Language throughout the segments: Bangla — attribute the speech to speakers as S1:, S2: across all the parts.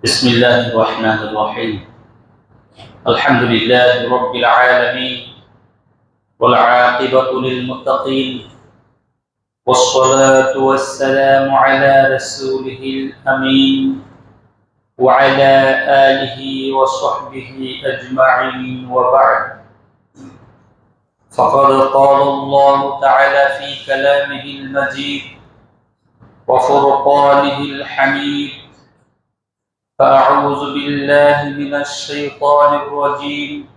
S1: بسم الله الرحمن الرحيم. الحمد لله رب العالمين والعاقبة للمتقين والصلاة والسلام على رسوله الأمين وعلى آله وصحبه أجمعين وبعد. فقد قال الله تعالى في كلامه المجيد وفرقانه الحميد فأعوذ بالله من الشيطان الرجيم.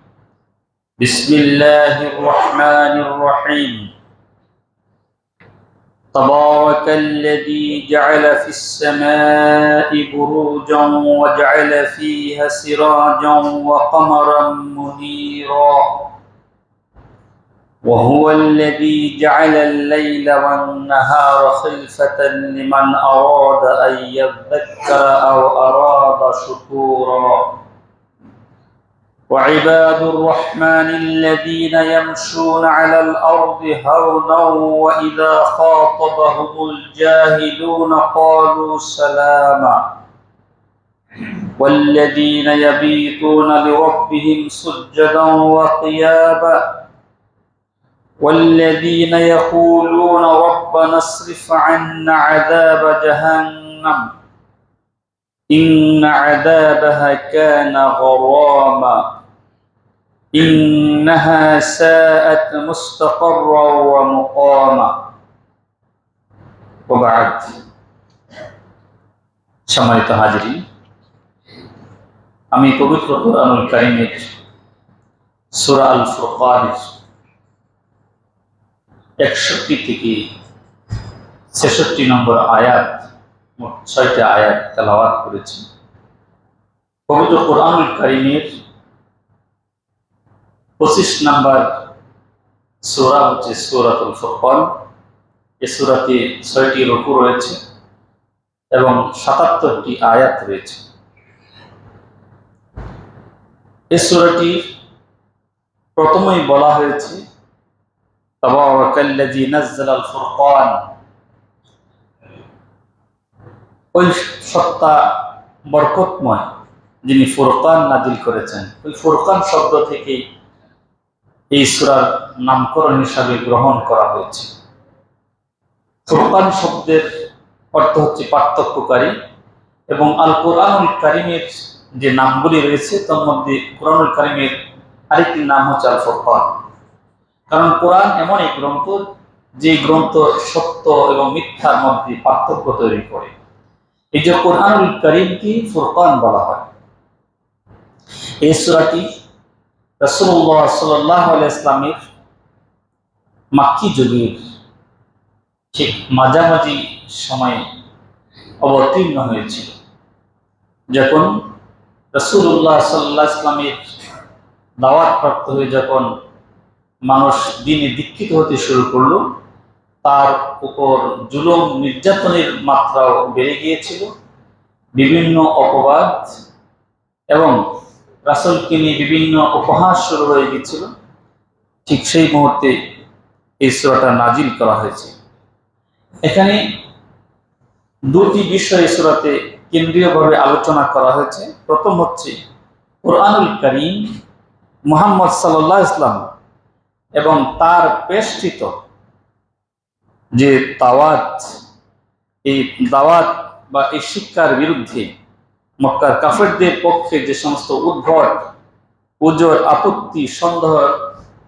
S1: بسم الله الرحمن الرحيم. تبارك الذي جعل في السماء بروجا وجعل فيها سراجا وقمرا منيرا. وهو الذي جعل الليل والنهار خلفة لمن أراد أن يذكر أو أراد شكورا. وعباد الرحمن الذين يمشون على الأرض هونا وإذا خاطبهم الجاهلون قالوا سلاما. والذين يبيتون لربهم سجدا وقياما والذين يقولون ربنا اصرف عنا عذاب جهنم إن عذابها كان غراما إنها ساءت مستقرا ومقاما وبعد সম্মানিত হাজিরি আমি পবিত্র কোরআনুল কারিমের সূরা আল ফুরকানের একষট্টি থেকে ছেষট্টি নম্বর আয়াত, মোট ছয়টা আয়াত তেলাওয়াত করেছি। পবিত্র কোরআনুল কারিমের পঁচিশ নম্বর সোরা হচ্ছে সৌরাতুল ফরকন। এ সুরাতে ছয়টি রকু রয়েছে এবং সাতাত্তরটি আয়াত রয়েছে। এ সুরাটি প্রথমেই বলা হয়েছে তাবারাকাল্লাযী নাযালাল ফুরকান ওই সত্তা বরকতময় যিনি ফুরকান নাজিল করেছেন। ওই ফুরকান শব্দ থেকে এই সুরার নামকরণ হিসাবে গ্রহণ করা হয়েছে। ফুরকান শব্দের অর্থ হচ্ছে পার্থক্যকারী এবং আল কোরআনুল কারিমের যে নামগুলি রয়েছে, তার মধ্যে কোরআনুল কারিমের আরেকটি নাম হচ্ছে আল ফুরকান কারণ কোরআন এমন এক গ্রন্থ যে গ্রন্থ সত্য এবং মিথ্যার মধ্যে পার্থক্য তৈরি করে। এই যে কোরআনুল করিমকে ফুরকান বলা হয়। এই সুরাটি রসুল্লাহ সাল্লাহ ইসলামের মাক্কি যুগের ঠিক মাঝামাঝি সময়ে অবতীর্ণ হয়েছিল। যখন রসুল্লাহ সাল্লাহ ইসলামের দাওয়াত প্রাপ্ত হয়ে যখন মানুষ দিনে দীক্ষিত হতে শুরু করল। তার উপর জুলুম, নির্যাতনের মাত্রাও বেড়ে গিয়েছিল। বিভিন্ন অপবাদ এবং রাসলকে নিয়ে বিভিন্ন উপহাস শুরু হয়ে গিয়েছিল। ঠিক সেই মুহূর্তে এই সুরাটা নাজিল করা হয়েছে। এখানে দুটি বিষয় সুরাতে কেন্দ্রীয়ভাবে আলোচনা করা হয়েছে। প্রথম হচ্ছে, কোরআনুল করিম, মোহাম্মদ সাল্লাহ ইসলাম এবং তার পেষ্টিত যে দাওয়াত, এই দাওয়াত বা এই শিক্ষার বিরুদ্ধে মক্কার কাফেরদের পক্ষে যে সমস্ত উদ্ভট উজোর আপত্তি, সন্দেহ,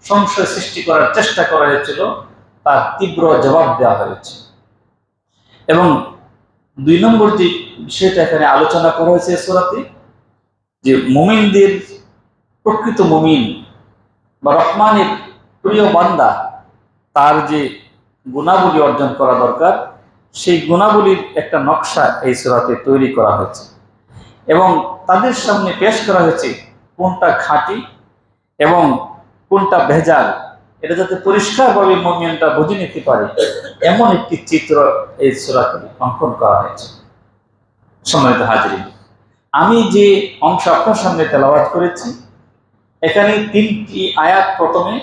S1: সংশয় সৃষ্টি করার চেষ্টা করা হয়েছিল, তার তীব্র জবাব দেওয়া হয়েছে। এবং দুই নম্বর যে বিষয়টা এখানে আলোচনা করা হয়েছে সোরাতে, যে মুমিনদের, প্রকৃত মুমিন বা রহমানের প্রিয় বান্দা, তার যে গুণাবলী অর্জন করা দরকার, সেই গুণাবলীর একটা নকশা এই সুরাতে তৈরি করা হয়েছে। এবং তাদের সামনে পেশ করা হয়েছে কোনটা খাঁটি এবং কোনটা ভেজাল। এটা যাতে পরিষ্কারভাবে মমিয়ানটা বুঝে নিতে পারে, এমন একটি চিত্র এই সুরাতে অঙ্কন করা হয়েছে। সম্মানিত হাজিরি আমি যে অংশ আপনার সামনে তেলাবাদ করেছি, এখানে তিনটি আয়াত প্রথমে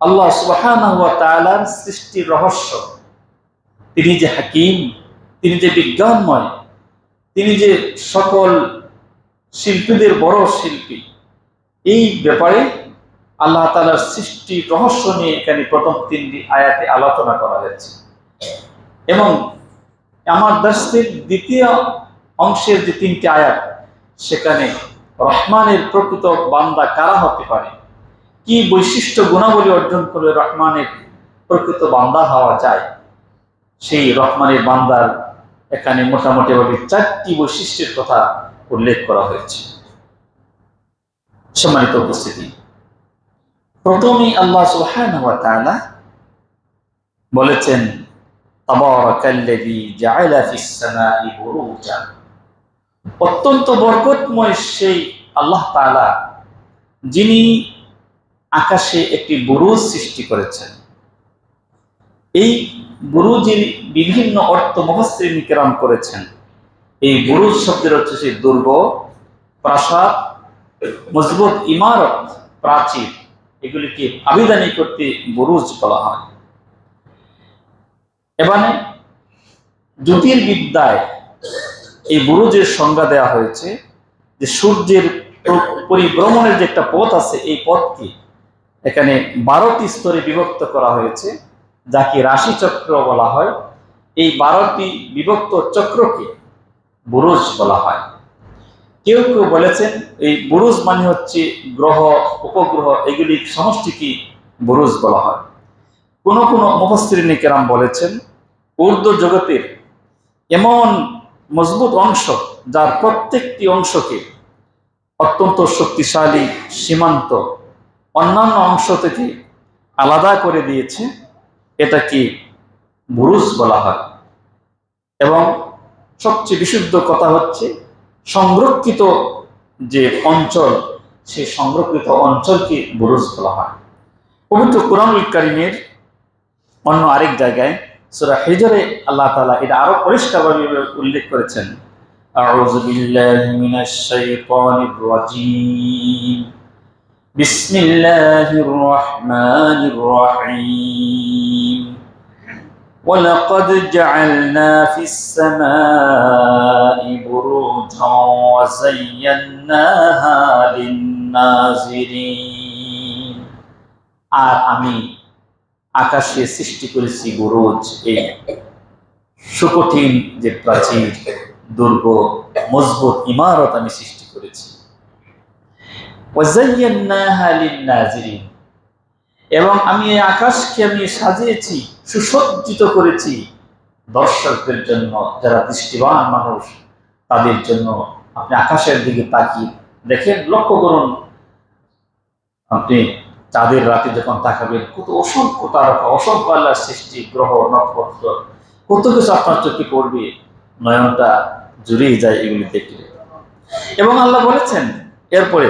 S1: আল্লাহ সুবাহ সৃষ্টির রহস্য। তিনি যে হাকিম, তিনি যে বিজ্ঞানময়, তিনি যে সকল শিল্পীদের বড় শিল্পী, এই ব্যাপারে আল্লাহ তালার সৃষ্টি রহস্য নিয়ে এখানে প্রথম তিনটি আয়াতে আলোচনা করা হয়েছে। এবং আমার দর্শের দ্বিতীয় অংশের যে তিনটি আয়াত, সেখানে রহমানের প্রকৃত বান্দা কারা হতে পারে? কি বৈশিষ্ট্য, গুণাবলী অর্জন করে রহমানের প্রকৃত বান্দা হওয়া যায়? সেই রহমানের বান্দার এখানে মোটামুটি ভাবে চারটি বৈশিষ্ট্যের কথা উল্লেখ করা হয়েছে। সম্মানিত উপস্থিতি, প্রথমেই আল্লাহ তাআলা বলেছেন অত্যন্ত বরকতময় সেই আল্লাহ তাআলা, যিনি আকাশে একটি বুরুজ সৃষ্টি করেছেন। এই বুরুজের বিভিন্ন অর্থ মহস্ত্রী কেরাম করেছেন। এই বুরুজ শব্দের হচ্ছে সেই দুর্গ, প্রাসাদ, মজবুত ইমারত, প্রাচীর। এগুলিকে আবিদানি করতে বুরুজ বলা হয়। এবারে জ্যোতির্বিদ্যায় এই বুরুজের সংজ্ঞা দেওয়া হয়েছে যে সূর্যের পরিভ্রমণের যে একটা পথ আছে, এই পথকে এখানে বারোটি স্তরে বিভক্ত করা হয়েছে, যাকে রাশিচক্র বলা হয়। এই বারোটি বিভক্ত চক্রকে বুরুজ বলা হয়। কেউ কেউ বলেছেন, এই বুরুজ মানে হচ্ছে গ্রহ, উপগ্রহ এগুলি সমষ্টিকে বুরুজ বলা হয়। কোন কোন মুফসরিনী কেরাম বলেছেন উর্দু জগতের এমন মজবুত অংশ যার প্রত্যেকটি অংশকে অত্যন্ত শক্তিশালী, সীমান্ত অন্যান্য অংশ থেকে আলাদা করে দিয়েছে এটাকে বুরুজ বলা হয় এবং সবচেয়ে বিশুদ্ধ কথা হচ্ছে সংরক্ষিত যে অঞ্চল সেই সংরক্ষিত অঞ্চলকে বুরুজ বলা হয় পবিত্র কোরআনুল কারিমের অন্য আরেক জায়গায় সুরা হেজরে আল্লাহ তালা এটা আরো পরিষ্কারভাবে উল্লেখ করেছেন أعوذ بالله من الشيطان الرجيم بسم الله الرحمن الرحيم ولقد جعلنا في السماء بروجا وزيناها للناظرين আর আমি আকাশে সৃষ্টি করেছি বুরুজ এই সুকঠিন যে প্রাচীর দুর্গ মজবুত ইমারত আমি সৃষ্টি করেছি وَزَيَّنَّاهَا لِلنَّاظِرِينَ এবং আমি এই আকাশকে আমি সাজিয়েছি, সুসজ্জিত করেছি দর্শকদের জন্য, যারা দৃষ্টিবান মানুষ, তাদের জন্য। আপনি আকাশের দিকে তাকিয়ে দেখেন, লক্ষ্য করুন, আপনি চাঁদের রাতে যখন তাকাবেন, কত অসংখ্য তারকা, অসংখ্য আল্লাহর সৃষ্টি, গ্রহ, নক্ষত্র, কত কিছু আপনার চোখে পড়বে, নয়নটা জুড়িয়ে যায় এগুলি দেখলে। এবং আল্লাহ বলেছেন, এরপরে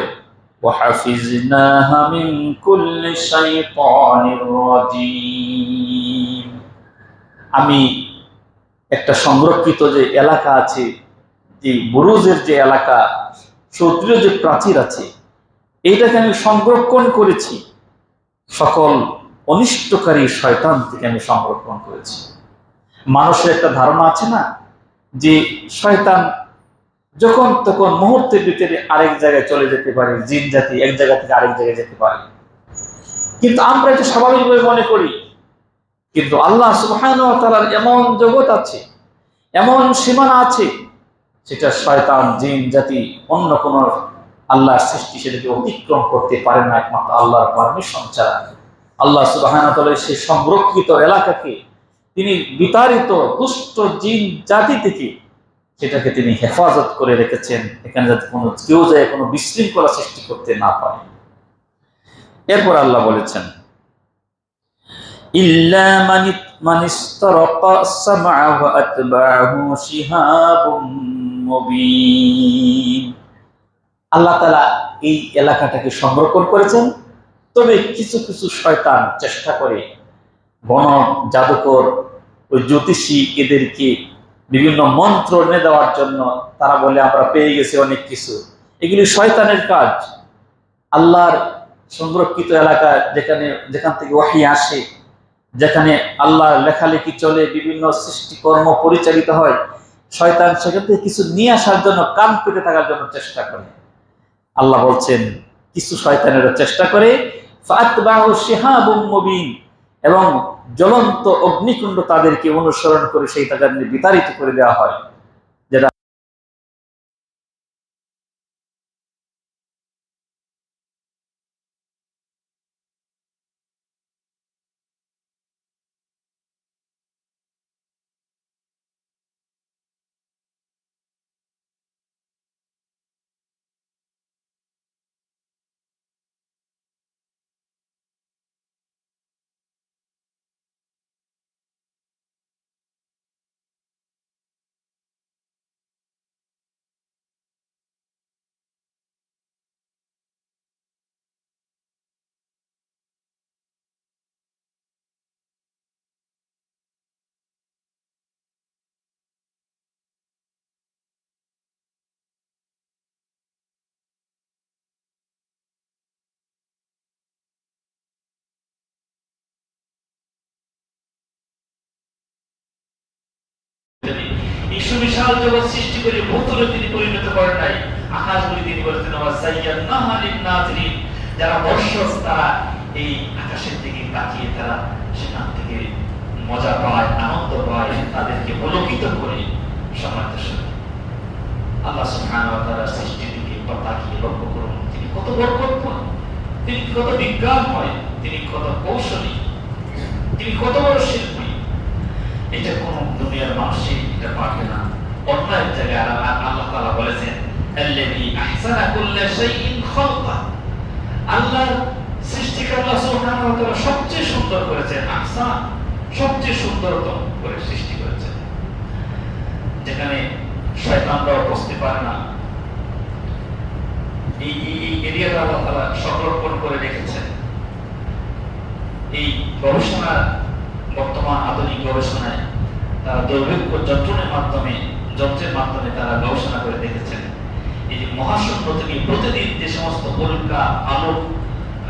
S1: وحفظناها من كل شيطان رجيم আমি একটা সংরক্ষিত যে এলাকা আছে যে বুরুজের যে এলাকা সৌদ্রীয় যে প্রাচীর আছে এইটাকে আমি সংরক্ষণ করেছি সকল অনিষ্টকারী শয়তান থেকে আমি সংরক্ষণ করেছি মানুষের একটা ধারণা আছে না যে শয়তান যখন তখন মুহূর্তের ভিতরে আরেক জায়গায় চলে যেতে পারে, জিন জাতি এক জায়গা থেকে আরেক জায়গায় যেতে পারে। কিন্তু আমরা এটা স্বাভাবিকভাবে মনে করি, কিন্তু আল্লাহ তালার এমন জগৎ আছে, এমন সীমানা আছে, সেটা শয়তান, জিন জাতি, অন্য কোন আল্লাহর সৃষ্টি সেটাকে অতিক্রম করতে পারে না, একমাত্র আল্লাহর পারমিশন ছাড়া। আল্লাহ সুবহান সেই সংরক্ষিত এলাকাকে তিনি বিতাড়িত, দুষ্ট জিন জাতি থেকে সেটাকে তিনি হেফাজত করে রেখেছেন, এখানে যাতে কোনো কেউ যায়, কোনো বিশৃঙ্খলা সৃষ্টি করতে না পারে। এরপর আল্লাহ বলেছেন আল্লাহ তাআলা এই এলাকাটাকে সংরক্ষণ করেছেন। তবে কিছু কিছু শয়তান চেষ্টা করে বন, জাদুকর ওই জ্যোতিষী এদেরকে বিভিন্ন মন্ত্র এনে দেওয়ার জন্য তারা বলে, আমরা পেয়ে গেছি অনেক কিছু। এগুলি শয়তানের কাজ। আল্লাহর সংরক্ষিত এলাকা যেখানে, যেখান থেকে ওয়াহি আসে, যেখানে আল্লাহর লেখালেখি চলে, বিভিন্ন সৃষ্টিকর্ম পরিচালিত হয়, শয়তান সেখান থেকে কিছু নিয়ে আসার জন্য, কান পেতে থাকার জন্য চেষ্টা করে। আল্লাহ বলছেন, কিছু শয়তানেরও চেষ্টা করে এবং জ্বলন্ত অগ্নিকুণ্ড তাদেরকে অনুসরণ করে সেই তাদের বিতাড়িত করে দেওয়া হয়।
S2: বিশাল জগৎ সৃষ্টি করে ভূতলে তিনি পরিণত করেন নাই। আকাশগুলি তিনি বলেছেন আমার সাইয়াদ নাহালিন নাজরিন যারা দর্শক তারা এই আকাশের দিকে তাকিয়ে তারা সেখান থেকে মজা পায়, আনন্দ পায়, তাদেরকে পুলকিত করে সমাজের সাথে। আল্লাহ সুবহানাহু ওয়া তাআলার সৃষ্টির দিকে তাকিয়ে লক্ষ্য করুন, তিনি কত বরকতময়, তিনি কত বিজ্ঞানময়, তিনি কত কৌশলী, তিনি কত বড় শিল্পী। এটা কোন দুনিয়ার মানুষই এটা পারবে না। অন্য জায়গায় আল্লাহ তাআলা বলেছেন, আল্লাযী আহসানা কুল্লা শাইইন খালকা। আল্লাহ সৃষ্টিকে সুবহানাহু ওয়া তাআলা সবচেয়ে সুন্দর করেছেন, আহসান সবচেয়ে সুন্দরতম করে সৃষ্টি করেছেন। যেখানে শয়তানরাও বসতে পারে না। এই এই- এরিয়াটা আল্লাহ তাআলা সংরক্ষণ করে রেখেছেন। এই গবেষণার বর্তমান আধুনিক গবেষণায় তারা দৈর্ঘ্য যন্ত্রণের মাধ্যমে যন্ত্রের মাধ্যমে তারা গবেষণা করে দেখেছেন। এই যে মহাশূন্য থেকে প্রতিদিন যে সমস্ত উল্কা আলো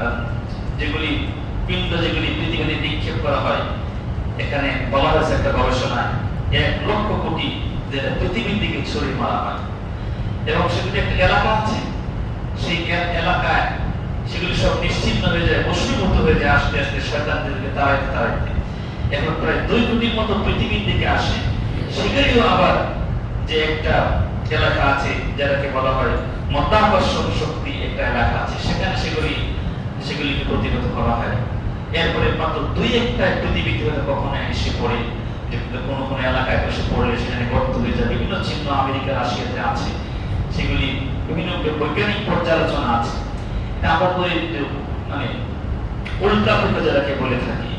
S2: আহ, যেগুলি পিণ্ড যেগুলি পৃথিবীতে নিক্ষেপ করা হয় এখানে বলা হয়েছে একটা গবেষণায় এক লক্ষ কোটি যেটা পৃথিবীর দিকে ছড়িয়ে মারা হয়। এবং সেগুলি একটা এলাকা আছে সেই এলাকায় সেগুলি সব নিশ্চিন্ন হয়ে যায় বসীভূত হয়ে যায় আস্তে আস্তে শয়তানদেরকে তাড়াইতে তাড়াইতে এখন প্রায় দুই কোটির মতো পৃথিবীর দিকে আসে সেখানেও আবার যে একটা এলাকা আছে যেটাকে বলা হয় মধ্যাকর্ষণ শক্তি একটা এলাকা আছে, সেখানে সেগুলি, সেগুলিকে প্রতিরোধ করা হয়। এরপরে মাত্র দুই একটা পৃথিবীতে হয়তো কখনো এসে পড়ে কোনো এলাকায় পড়লে সেখানে গর্ত হয়ে যায়। বিভিন্ন চিহ্ন আমেরিকা, রাশিয়াতে আছে। সেগুলি বিভিন্ন বৈজ্ঞানিক পর্যালোচনা আছে। বলি মানে উল্টা ফুল্টা যারাকে বলে থাকি,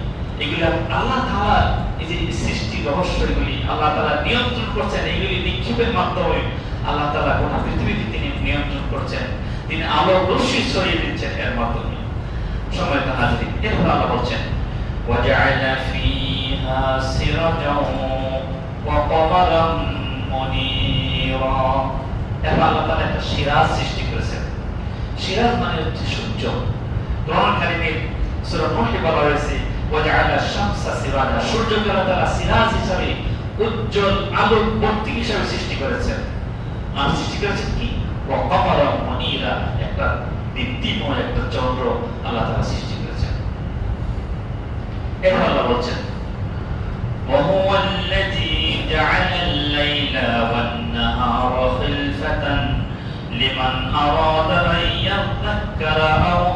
S2: এগুলি তাআলা এই যে সৃষ্টি রহস্য এগুলি আল্লাহ তাআলা নিয়ন্ত্রণ করছেন এগুলি নিক্ষেপের মাধ্যমে আল্লাহ তাআলা গোটা পৃথিবীকে তিনি নিয়ন্ত্রণ করছেন তিনি আলোর রশ্মি ছড়িয়ে দিচ্ছেন এর মাধ্যমে সময় তো হাজির এরপর আল্লাহ বলছেন وجعل فيها سراجا وقمرا منيرا এরপর আল্লাহ তাআলা একটা সিরাজ সৃষ্টি করেছেন সিরাজ মানে হচ্ছে সূর্য কোরআন কারিমে সূরা নূহে বলা হয়েছে ওয়াজআলা আশ-শামসা সিরাজা সূর্যকে আল্লাহ তাআলা সিরাজ হিসাবে উজ্জ্বল আলোর বর্তি হিসাবে সৃষ্টি করেছেন আর সৃষ্টি করেছেন কি ওয়া কমারা মুনীরা একটা দীপ্তিময় একটা চন্দ্র আল্লাহ তাআলা সৃষ্টি করেছেন এরপর আল্লাহ বলছেন وهو الذي جعل الليل والنهار خلفة لمن أراد أن يذكر أو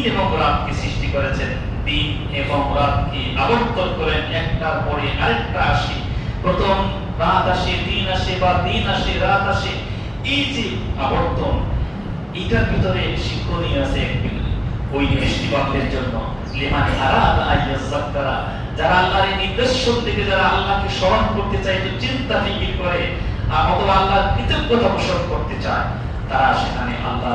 S2: দিন এবং রাতকে সৃষ্টি করেছেন দিন এবং রাতকে আবর্তন করেন একটার পরে আরেকটা আসে। প্রথম রাত আসে দিন আসে বা দিন আসে, রাত আসে। এই যে আবর্তন, এটার ভিতরে শিক্ষণীয় আছে ওই দৃষ্টিবাদের জন্য যারা আল্লাহর নির্দেশন থেকে যারা আল্লাহকে স্মরণ করতে চায় চিন্তা ফিকির করে অথবা আল্লাহর কৃতজ্ঞতা পোষণ করতে চায়, তারা সেখানে আল্লাহ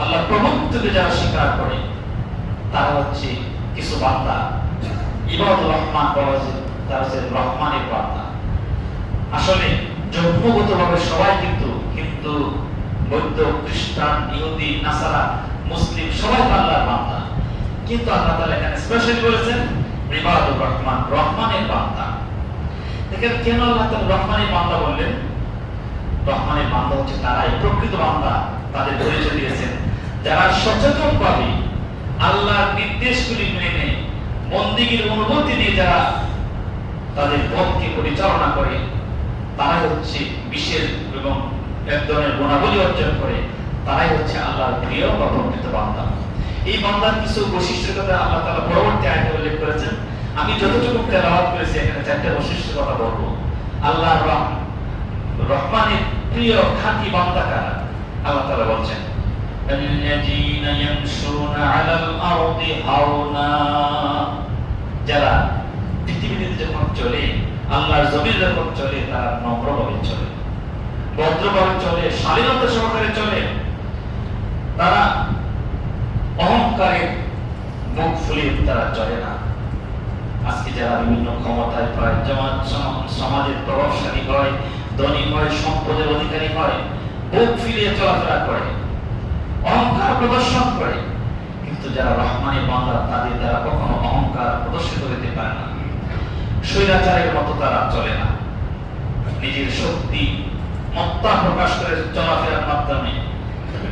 S2: আল্লাহ প্রভুত্বকে যারা স্বীকার করে, তারা হচ্ছে কিছু বান্দা। ইবাদুর রহমান বলা যে তারা হচ্ছে রহমানের বান্দা। আসলে জন্মগতভাবে সবাই কিন্তু কিন্তু বৌদ্ধ, খ্রিস্টান, ইহুদি, নাসারা, মুসলিম, সবাই আল্লাহর বান্দা। কিন্তু আল্লাহ তাআলা এখানে স্পেশাল বলেছেন ইবাদুর রহমান, রহমানের বান্দা। দেখেন, কেন আল্লাহ তাআলা রহমানের বান্দা বললেন? রহমানের বান্দা হচ্ছে তারাই প্রকৃত বান্দা, তাদের পরিচয় দিয়েছেন। যারা সচেতন ভাবে আল্লাহর নির্দেশগুলি মেনে, বন্দিগির অনুভূতি নিয়ে যারা তাদের পথকে পরিচালনা করে, তারাই হচ্ছে বিশেষ এবং এক ধরনের গুণাবলী অর্জন করে, তারাই হচ্ছে আল্লাহর প্রিয় বা প্রকৃত বান্দা। এই বান্দার কিছু বৈশিষ্ট্যের কথা আল্লাহ তাআলা পরবর্তী আয়াতে উল্লেখ করেছেন। আমি যতটুকু তেলাওয়াত করেছি, এখানে চারটে বৈশিষ্ট্যের কথা বলব। আল্লাহর রহম, রহমানের প্রিয় খাঁটি বান্দা কারা? আল্লাহ তাআলা বলছেন الذين يمشون على الأرض هونا যারা পৃথিবীতে যখন চলে আল্লাহর জমিন যখন চলে তারা নম্রভাবে চলে ভদ্রভাবে চলে শালীনতা সহকারে চলে তারা অহংকারে মুখ ফুলিয়ে তারা চলে না আজকে যারা বিভিন্ন ক্ষমতায় পায় যেমন সম- সমাজের প্রভাবশালী হয় ধনী হয় সম্পদের অধিকারী হয় বুক ফিরিয়ে চলাফেরা করে অহংকার প্রদর্শন করে। কিন্তু যারা রহমানের বান্দা, তাদের দ্বারা কখনো অহংকার প্রদর্শিত হতে পারে না। স্বৈরাচারের মতো তারা চলে না। নিজের শক্তি মত্তা প্রকাশ করে চলাফেরার মাধ্যমে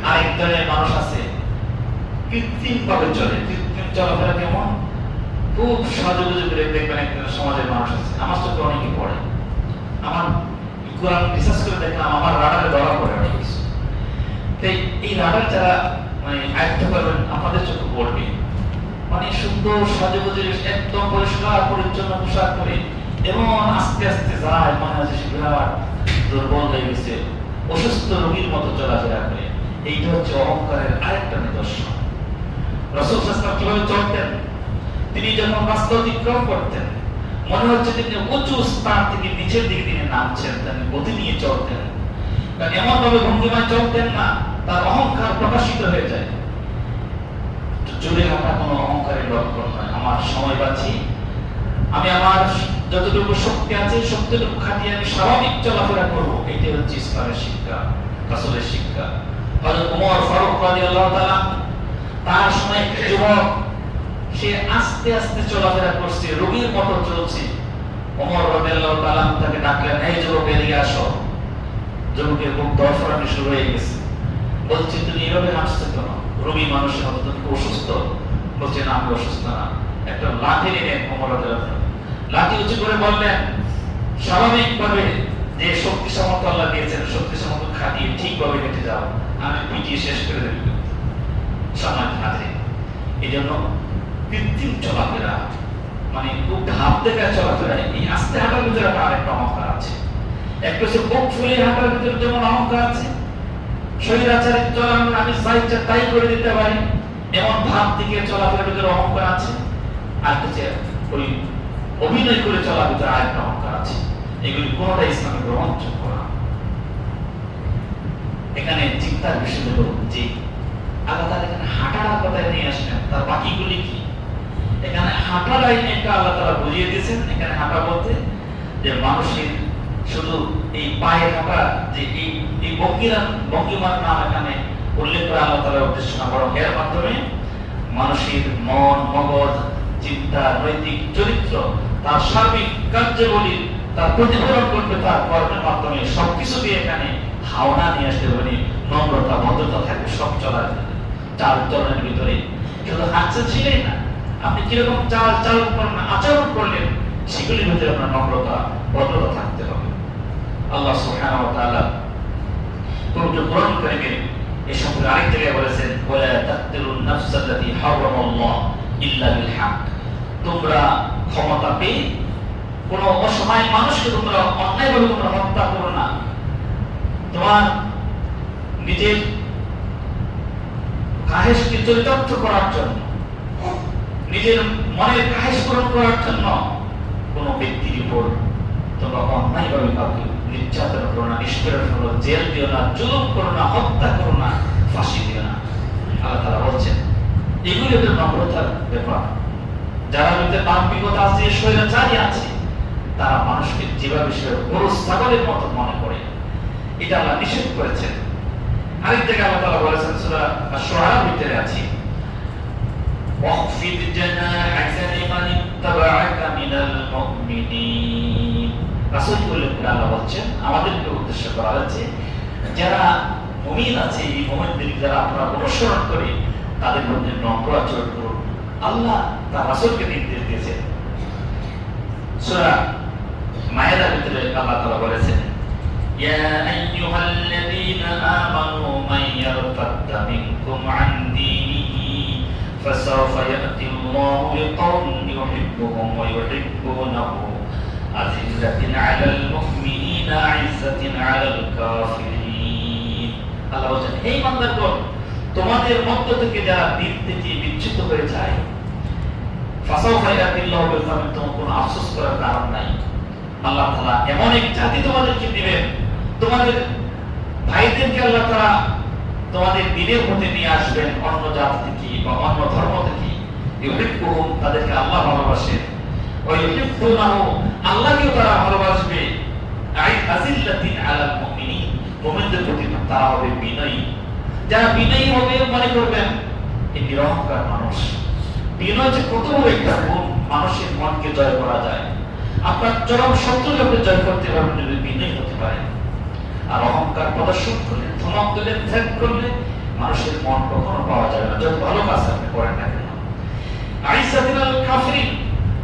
S2: আরেক দলের মানুষ আছে কৃত্রিম ভাবে চলে। কৃত্রিম চলাফেরা কেমন? খুব সাজুগুজু করে দেখবেন একটা সমাজের মানুষ আছে। আমার চোখে অনেকে পড়ে। আমার কোরআন রিসার্চ করে দেখলাম, আমার রাডারে ধরা পড়ে অনেক কিছু। তাই এই রাডার যারা মানে আয়ত্ত করবেন আপনাদের চোখে পড়বে। মানে সুন্দর সাজুগুজু, একদম পরিষ্কার, পরিচ্ছন্ন পোশাক পরে। এবং আস্তে আস্তে যায় মনে বিরাট দুর্বল হয়ে গেছে। অসুস্থ রোগীর মতো চলাফেরা করে। এইটা হচ্ছে অহংকারের আরেকটা নিদর্শন। রসুল সাল্লাল্লাহু কীভাবে চলতেন? তিনি যখন রাস্তা অতিক্রম করতেন, মনে হচ্ছে তিনি উঁচু স্থান থেকে নিচের দিকে তিনি নামছেন তিনি গতি নিয়ে চলতেন। কারণ এমন ভাবে ভঙ্গিমায় চলতেন না। তার অহংকার প্রকাশিত হয়ে যায়। চলে হাঁটা কোনো অহংকারের লক্ষণ নয়। আমার সময় পাচ্ছি আমি আমার যতটুকু শক্তি আছে শক্তিটুকু খাটিয়ে আমি স্বাভাবিক চলাফেরা করব। এইটাই হচ্ছে ইসলামের শিক্ষা, রাসূলের শিক্ষা। ওমর ফারুক তাআলা, তার সময় একটি যুবক, সে আস্তে আস্তে চলাফেরা করছে, রোগীর মতো চলছে। ওমর রাদিয়াল্লাহু তাআলা তাকে ডাকলেন, এই যুবক, এদিকে আসো। যুবকের শুরু হয়ে গেছে। বলছে, তুমি এভাবে হাসছো কেন? রোগী মানুষের মতো তুমি অসুস্থ। বলছে, না, আমি অসুস্থ না। একটা লাঠি নিলেন রাদিয়াল্লাহু লাঠি উঁচু করে বললেন, স্বাভাবিকভাবে যে শক্তি সামর্থ্য আল্লাহ দিয়েছেন, শক্তি সামর্থ্য খাটিয়ে ঠিকভাবে হেঁটে যাও। আমি পিটিয়ে শেষ করে দেব। সমাজ হাতে এই জন্য কৃত্রিম চলাফেরা মানে খুব ধাপ দেখা চলাফেরা, এই আস্তে হাঁটার ভিতরে একটা আরেকটা অহংকার আছে। একটা হচ্ছে বুক ফুলিয়ে হাঁটার ভিতরে যেমন অহংকার আছে শরীর আচারে আমি যা তাই করে দিতে পারি। এমন ভাব দিকে চলাফেরার ভিতরে অহংকার আছে? আর হচ্ছে ওই অভিনয় করে চলার ভিতরে আরেকটা অহংকার আছে। এগুলি কোনোটা ইসলামে গ্রহণযোগ্য না। এখানে চিন্তার বিষয় হলো যে আল্লাহ তাআলা এখানে হাঁটার কথা নিয়ে আসলেন। তার বাকিগুলি কি? এখানে হাঁটার আইনটা আল্লাহ তাআলা বুঝিয়ে দিয়েছেন। এখানে হাঁটা বলতে যে মানুষের শুধু এই পায়ে হাঁটা, যে এই এই ভঙ্গিরা ভঙ্গিমার নাম এখানে উল্লেখ করে আল্লাহ তাআলার উদ্দেশ্য না, বরং এর মাধ্যমে মানুষের মন, মগজ, চিন্তা, নৈতিক চরিত্র, তার সার্বিক কার্যাবলী, তার প্রতিফলন করবে তার কর্মের মাধ্যমে সবকিছু দিয়ে এখানে হাওনা নিয়ে আসতে পারি নম্রতা, ভদ্রতা থাকবে, সব চলার চাল চলনের ভিতরে। শুধু হাঁটছে ছিলেই না। আপনি কীরকম চাল চাল করলেন আচরণ করলেন, সেগুলির ভিতরে আপনার নম্রতা, ভদ্রতা থাকতে হবে। আল্লাহ সুবহানাহু ওয়া তাআলা তোমরা তোমরা নিজের চরিতার্থ করার জন্য, নিজের মনের কাহেশ পূরণ করার জন্য কোনো ব্যক্তির উপর তোমরা অন্যায়ভাবে কাউকে নির্যাতন করো না নিষ্পেরণ করো জেল দিও না জুলুম করো না হত্যা করো না ফাঁসি দিও না আল্লাহ তারা বলছেন এগুলি হলো নম্রতার ব্যাপার যারা মধ্যে দাম্ভিকতা আছে স্বৈরাচারী আছে তারা মানুষকে যেভাবে সে গরু ছাগলের মতো মনে করে এটা আল্লাহ নিষেধ করেছেন আরেক জায়গায় আল্লাহ তাআলা বলেছেন সূরা আশ-শুআরার ভিতরে আছে واخفض جناحك لمن اتبعك من المؤمنين রাসূল বললেন আল্লাহ বলছেন আমাদেরকে উদ্দেশ্য করা হয়েছে যারা মুমিন আছে এই মুমিনদের যারা আপনারা অনুসরণ করে তাদের মধ্যে নম্র আচরণ করুন আল্লাহ তার রাসূলকে নির্দেশ দিয়েছেন সূরা মায়েদার ভিতরে আল্লাহ তাআলা বলেছেন يا أيها الذين آمنوا من يرتد منكم عن دينه فسوف يأتي الله بقوم يحبهم ويحبونه أذلة على المؤمنين أعزة على الكافرين আল্লাহ বলছেন হে ইমানদারগণ তোমাদের মধ্য থেকে যারা দিন থেকে বিচ্যুত হয়ে যায় ফাসাউফা ইয়াতিল্লাহু বিকাম তোমার কোনো আফসোস করার কারণ নাই আল্লাহ তাআলা এমন এক জাতি তোমাদেরকে দিবেন তোমাদের ভাইদেরকে আল্লাহ তাআলা তোমাদের দিনের মধ্যে নিয়ে আসবেন অন্য জাতি থেকে বা অন্য ধর্ম থেকে ইউহিব্বুহুম তাদেরকে আল্লাহ ভালোবাসেন ওয়া ইউহিব্বুনাহু আল্লাহকেও তারা ভালোবাসবে। মুমিনদের প্রতি তারা হবে বিনয়ী। যারা বিনয়ী হবে মনে করবেন, এই নিরহংকার মানুষ। বিনয় যে কত বড় মানুষের মনকে জয় করা যায়। আপনার চরম শত্রুকে আপনি জয় করতে পারবেন বিনয়ী হতে পারেন। আর অহংকার প্রদর্শন করলে, ধমক দিলে ত্যাগ করলে, মানুষের মন কখনো পাওয়া যাবে না। যত ভালো কাজ আপনি করেন না কেন। কাফিরিন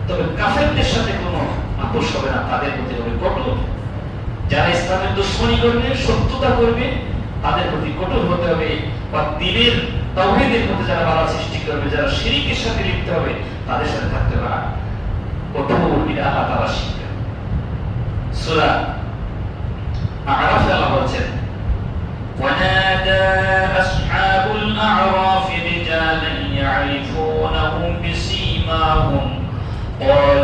S2: তবে কাফেরদের সাথে কোনো আপোষ হবে না তাদের প্রতি হবে কঠোর যারা ইসলামের দুশ্মনী করবে শত্রুতা করবে তাদের প্রতি কঠোর হতে হবে বা দিনের তাওহীদের মধ্যে যারা বাধা সৃষ্টি করবে যারা শিরিকের সাথে লিপ্ত হবে তাদের সাথে থাকতে হবে না কঠোর এটা আল্লাহ তাআলা শিখবেন সূরা আরাফে আল্লাহ বলছেন ونادى أصحاب الأعراف رجالا يعرفونهم بسيماهم قالوا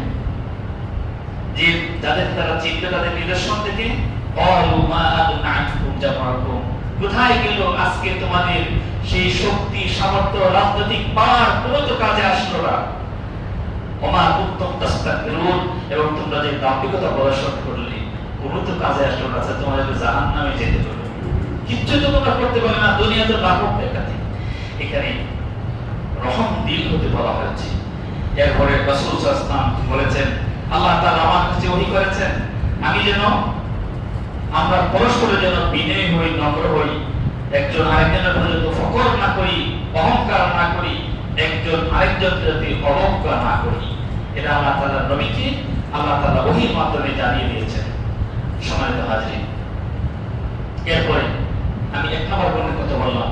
S2: যে যাদের তারা চিনবে তাদের নিদর্শন থেকে কোথায় গেল আজকে তোমাদের সেই শক্তি, সামর্থ্য, রাজনৈতিক পাওয়ার? কোনো তো কাজে আসলো না। কুনতুম তাস্তাকবিরুন এবং তোমরা যে দাম্ভিকতা প্রদর্শন করলে, কোনো তো কাজে আসলো না আচ্ছা তোমাদের জাহান্নামে যেতে হবে কিচ্ছু তো তোমরা করতে পারবে না, দুনিয়া তো লাভক দেখাতে এখানে রহম দিল হতে বলা হয়েছে। এরপরে রাসূল ওয়াসাল্লাম বলেছেন আল্লাহ তাআলা আমার কাছে ওহী করেছেন। আমি যেন আমরা পরস্পরের যেন বিনয়ী হই, নম্র হই, একজন আরেকজনের প্রতি যাতে ফকর না করি, অহংকার না করি, একজন আরেকজন যাতে অহংকার না করি। এটা আল্লাহ তাআলা নবীকে আল্লাহ তাআলা ওহীর মাধ্যমে জানিয়ে দিয়েছেন। সম্মানিত হাজির এরপরে আমি এক নম্বর গুণের কথা বললাম,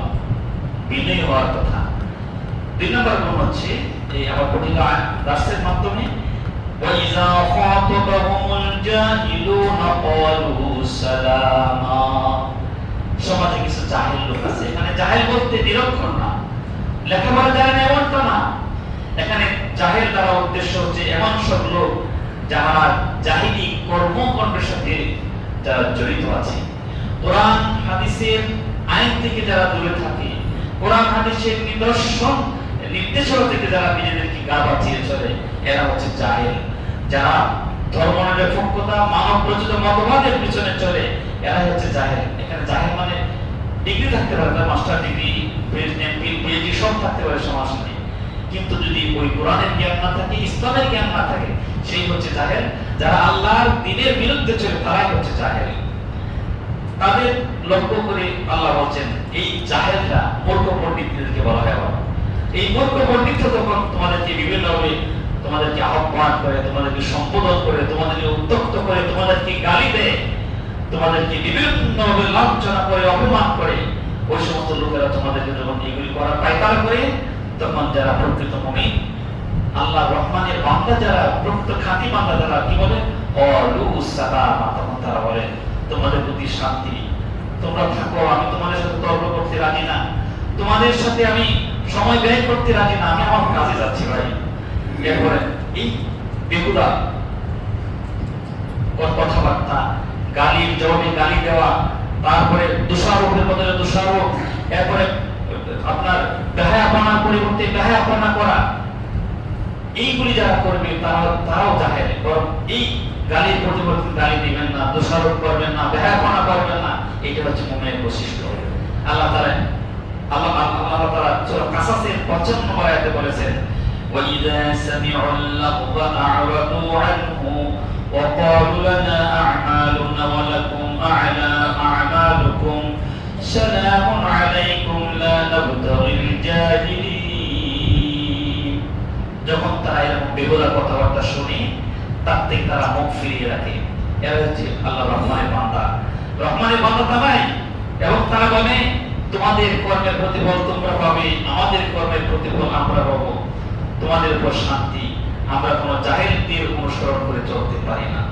S2: বিনয়ী হওয়ার কথা। দুই নম্বর গুণ হচ্ছে এই আমার কঠিন দাসের মাধ্যমে وإذا خاطبهم الجاهلون قالوا سلاما সমাজে কিছু জাহিল লোক আছে এখানে জাহিল বলতে নিরক্ষর না লেখাপড়া জানে না এমনটা না এখানে জাহিল দ্বারা উদ্দেশ্য হচ্ছে এমন সব লোক যারা জাহিলি কর্মকাণ্ডের সাথে যারা জড়িত আছে কোরআন হাদিসের আইন থেকে যারা দূরে থাকে কোরআন হাদিসের নিদর্শন নির্দেশনা থেকে যারা নিজেদেরকে গা বাঁচিয়ে চলে এরা হচ্ছে জাহেল যারা ধর্মনিরপেক্ষতা মানব রচিত মতবাদের পিছনে চলে এরা হচ্ছে জাহেল এখানে জাহেল মানে ডিগ্রি থাকতে পারে, তার মাস্টার ডিগ্রি পিএইচডি সব থাকতে পারে সমস্যা নেই কিন্তু যদি ওই কোরআনের জ্ঞান না থাকে, ইসলামের জ্ঞান না থাকে, সেই হচ্ছে জাহেল যারা আল্লাহর দিনের বিরুদ্ধে চলে, তারাই হচ্ছে জাহেল তাদের লক্ষ্য করে আল্লাহ বলছেন, এই জাহেলরা মূর্খ পণ্ডিতদেরকে বলা হয় এই মূর্খ পণ্ডিত তখন তোমাদেরকে বিভিন্নভাবে তোমাদেরকে আহ্বান করে, তোমাদেরকে সম্বোধন করে, তোমাদেরকে উত্তক্ত করে, তোমাদেরকে গালি দেয় তোমাদেরকে বিভিন্নভাবে লাঞ্ছনা করে, অপমান করে, ওই সমস্ত লোকেরা তোমাদেরকে যখন এগুলি করার পায়তারা করে, তখন যারা প্রকৃত মুমিন, আল্লাহ রহমানের বান্দা যারা, প্রকৃত খাঁটি বান্দা যারা, কি বলে? তারা বলে, তোমাদের প্রতি শান্তি, তোমরা থাকো, আমি তোমাদের সাথে তর্ক করতে রাজি না। তোমাদের সাথে আমি সময় ব্যয় করতে রাজি না, আমি আমার কাজে যাচ্ছি ভাই। এরপরে এই বেহুদা কথাবার্তা গালির জবাবে গালি দেওয়া, তারপরে দোষারোপের বদলে দোষারোপ, এরপরে, আপনার বেহায়াপনার পরিবর্তে বেহায়াপনা করা, এইগুলি যারা করবে তারা তারাও জাহের, বরং এই গালির পরিবর্তে গালি দিবেন না, দোষারোপ করবেন না, বেহায়াপনা করবেন না এটা হচ্ছে মোমের বৈশিষ্ট্য। আল্লাহ তাআলা আল্লাহ আল্লাহ সূরা কাসাসের 55 নম্বর বলেছেন وَإِذَا سَمِعُوا اللَّغْوَ أَعْرَضُوا عَنْهُ وَقَالُوا لَنَا أَعْمَالُنَا وَلَكُمْ أَعْلَى أَعْمَالُكُمْ سَلَامٌ عَلَيْكُمْ لَا نَبْتَغِي الْجَاهِلِينَ যখন তারা এরকম বেহুদা কথাবার্তা শুনে তার থেকে তারা মুখ ফিরিয়ে রাখে এরা হচ্ছে আল্লাহ রহমানের বান্দা রহমানের বান্দা তারাই এবং তারা বলে তোমাদের কর্মের প্রতিফল তোমরা পাবে আমাদের কর্মের প্রতিফল আমরা পাবো তোমাদের উপর শান্তি, আমরা কোনো জাহেলদের অনুসরণ করে চলতে পারি না।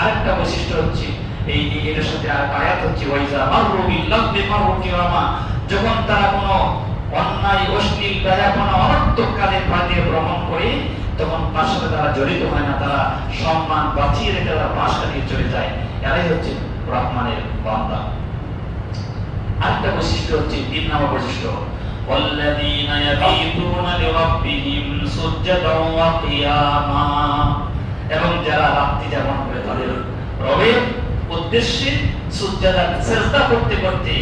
S2: আরেকটা বৈশিষ্ট্য হচ্ছে, এই এটার সাথে আর আয়াত হচ্ছে, ওয়াইজা মাররু বিল্লাহি মাররু কিরামা যখন তারা কোনো অন্যায়, অশ্লীল বেহায়াপনা অনর্থক পা দিয়ে ভ্রমণ করে, তখন তার সাথে তারা জড়িত হয় না, তারা সম্মান বাঁচিয়ে রেখে তারা পাশ কাটিয়ে চলে যায়। এরাই হচ্ছে রহমানের বান্দা। আরেকটা বৈশিষ্ট্য হচ্ছে, তিন নম্বর বৈশিষ্ট্য والذين يبيتون لربهم سجدا وقياما এবং যারা রাত্রি যাপন করে তাদের রবের উদ্দেশ্যে সুজ্জাদা সেজদা করতে করতে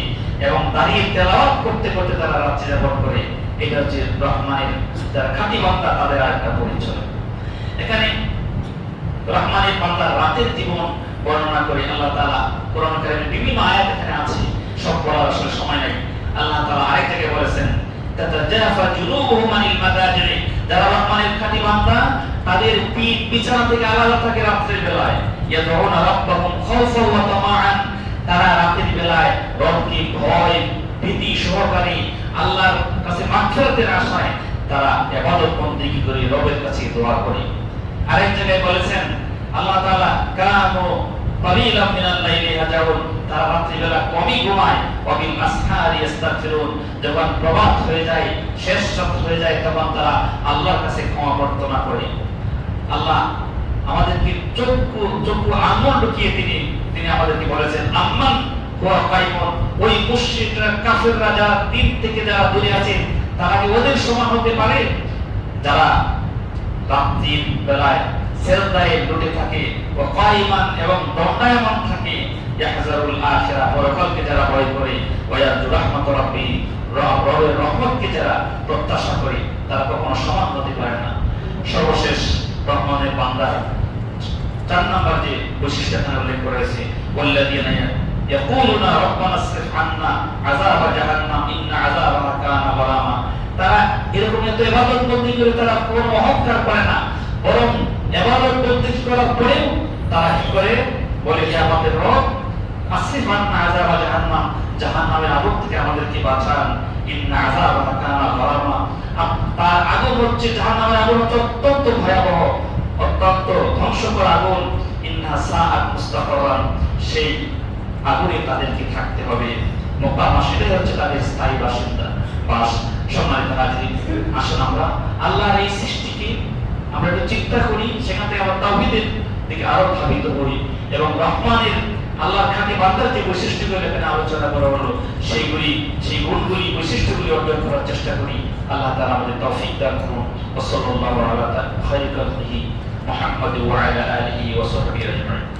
S2: এবং দাঁড়িয়ে তেলাওয়াত করতে করতে তারা রাত্রি যাপন করে এটা হচ্ছে রহমানের যারা খাঁটি বান্দা তাদের আরেকটা পরিচয় এখানে রহমানের বান্দার রাতের জীবন বর্ণনা করে আল্লাহ তাআলা কোরআন কারীমের বিভিন্ন আয়াত এখানে আছে সব পড়ার আসলে সময় নাই আল্লাহ তাআলা আরেক জায়গায় বলেছেন, তাতাজাফা জুনুবুহুম আনিল মাদাজিরি। যারা রহমানের খাঁটি বান্দা, তাদের পিঠ বিছানা থেকে আলাদা থাকে রাত্রের বেলায়। ইয়াদউনা রাব্বাহুম খাওফান ওয়া তামাআন। তারা রাতের বেলায় রবকে ভয়, ভীতি সহকারে আল্লাহর কাছে মাগফিরাতের আশায় তারা ইবাদত বন্দেগী করে? রবের কাছে দোয়া করে। আরেক জায়গায় বলেছেন, আল্লাহ তাআলা কানু কলিলাম মিনাল লাইলি আল্লাহর কাছে ক্ষমা করে। তিনি আমাদেরকে বলেছেন, আম্মান ওই মুশরিকরা, কাফেররা যারা দিন থেকে যারা দূরে আছে, তারা কি ওদের সমান হতে পারে? যারা রাত্রির বেলায় ডুবে থাকে ও কাইমান এবং দণ্ডায়মান থাকে, ইয়াহজারুল আখিরা পরকালকে যারা ভয় করে ওয়ায়াজু রাহমাত রাব্বি রবের রহমতকে যারা প্রত্যাশা করে, তারা কখনো সমান হতে পারে না। সর্বশেষ রহমানের বান্দার চার নাম্বার যে বৈশিষ্ট্য এখানে উল্লেখ করেছে ওয়াল্লাযীনা ইয়াকুলুনা রাব্বানা আসরিফ আন্না আযাবা জাহান্নাম, ইন্না আযাবাহা কানা গরামা তারা এরকম এত ইবাদত বন্দি করে তারা কোনো অহংকার করে না, বরং ইবাদত বন্দি করার পরেও তারা কি করে, বলে যে আমাদের রব আসরিফ আন্না আযাবা জাহান্নাম, জাহান্নামের আগুন থেকে আমাদেরকে বাঁচান। ইন্না আযাবাহা কানা গরামা তার আগুন হচ্ছে জাহান্নামের আগুন হচ্ছে অত্যন্ত ভয়াবহ, অত্যন্ত ধ্বংসকর আগুন। ইন্না সাআত মুস্তাকরান, সেই আগুনে তাদেরকে থাকতে হবে। মোকামা সেটাই হচ্ছে তাদের স্থায়ী বাসিন্দা। বাস, সম্মানিত হাজির, আসুন আমরা আল্লাহর এই সৃষ্টিকে আমরা একটু চিন্তা করি, সেখান থেকে আমরা তাওহীদের দিকে আরও ধাবিত করি। এবং রহমানের আল্লাহর খাঁটি বান্দার যে বৈশিষ্ট্যগুলো এখানে আলোচনা করা হলো, সেইগুলি, সেই গুণগুলি, বৈশিষ্ট্যগুলি অর্জন করার চেষ্টা করি। আল্লাহ তারা আমাদের তফিক দান করুন। ওয়া আল্লাহ খালকিহি মুহাম্মদ ওয়া আলা আলিহি ওয়া